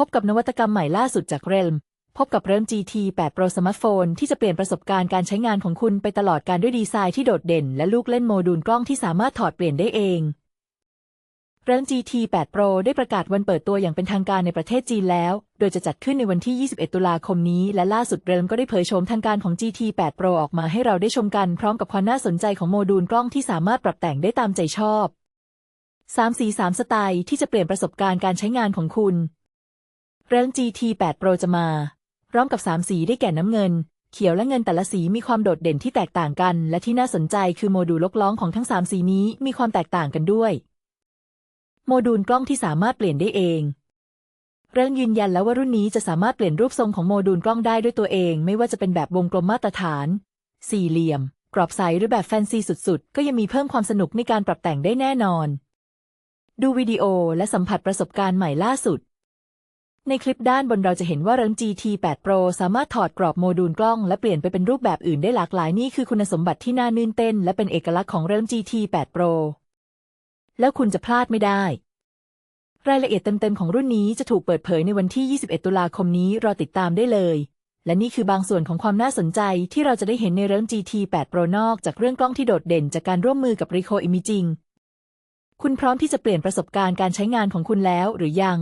พบกับนวัตกรรมใหม่ล่าสุดจากเรลมพบกับเริ่ม GT 8 Pro สมาร์ทโฟนที่จะเปลี่ยนประสบการณ์การใช้งานของคุณไปตลอดการด้วยดีไซน์ที่โดดเด่น และลูกเล่นโมดูลกล้องที่สามารถถอดเปลี่ยนได้เองเริ่ม GT 8 Pro ได้ประกาศวันเปิดตัวอย่างเป็นทางการในประเทศจีนแล้ว โดยจะจัดขึ้นในวันที่ 21 ตุลาคมนี้ และล่าสุดเริ่มก็ได้เผยโฉมทางการของ GT 8 Pro ออกมาให้เราได้ชมกันพร้อมกับความน่าสนใจของโมดูลกล้องที่สามารถปรับแต่งได้ตามใจชอบ 3 สี 3 สไตล์ที่จะเปลี่ยนประสบการณ์การใช้งานของคุณ เริ่ม GT 8 Pro จะมา พร้อมกับ 3 สีได้แก่น้ำเงิน เขียวและเงินแต่ละสีมีความโดดเด่นที่แตกต่างกัน และที่น่าสนใจคือโมดูลลกล้องของทั้ง 3 สีนี้มีความแตกต่างกันด้วย โมดูลกล้องที่สามารถเปลี่ยนได้เองเริ่มยืนยันแล้วว่ารุ่นนี้จะสามารถเปลี่ยนรูปทรงของโมดูลกล้องได้ด้วยตัวเอง ไม่ว่าจะเป็นแบบวงกลมมาตรฐาน สี่เหลี่ยม กรอบใสหรือแบบแฟนซีสุด ๆ ก็ยังมีเพิ่มความสนุกในการปรับแต่งได้แน่นอน ดูวิดีโอและสัมผัสประสบการณ์ใหม่ล่าสุด ในคลิปด้านบนเราจะเห็นว่าเริ่ม GT 8 Pro สามารถถอดกรอบโมดูลกล้องและเปลี่ยนไปเป็นรูปแบบอื่นได้หลากหลายนี่คือคุณสมบัติที่น่านื่นเต้น และเป็นเอกลักษณ์ของเริ่ม GT 8 Pro แล้วคุณจะพลาดไม่ได้ รายละเอียดเต็มๆของรุ่นนี้จะถูกเปิดเผยในวันที่ 21 ตุลาคมนี้รอติดตามได้เลย และนี่คือบางส่วนของความน่าสนใจที่เราจะได้เห็นในเริ่ม GT 8 Pro นอกจากเรื่องกล้องที่โดดเด่นจากการร่วมมือกับ Ricoh Imaging คุณพร้อมที่จะเปลี่ยนประสบการณ์การใช้งานของคุณแล้วหรือยัง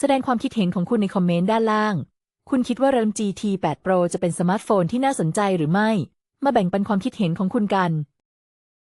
แสดงความคิดเห็นของคุณในคอมเมนต์ด้านล่าง คุณคิดว่าเริม GT 8 Pro จะเป็นสมาร์ทโฟนที่น่าสนใจหรือไม่ มาแบ่งปันความคิดเห็นของคุณกัน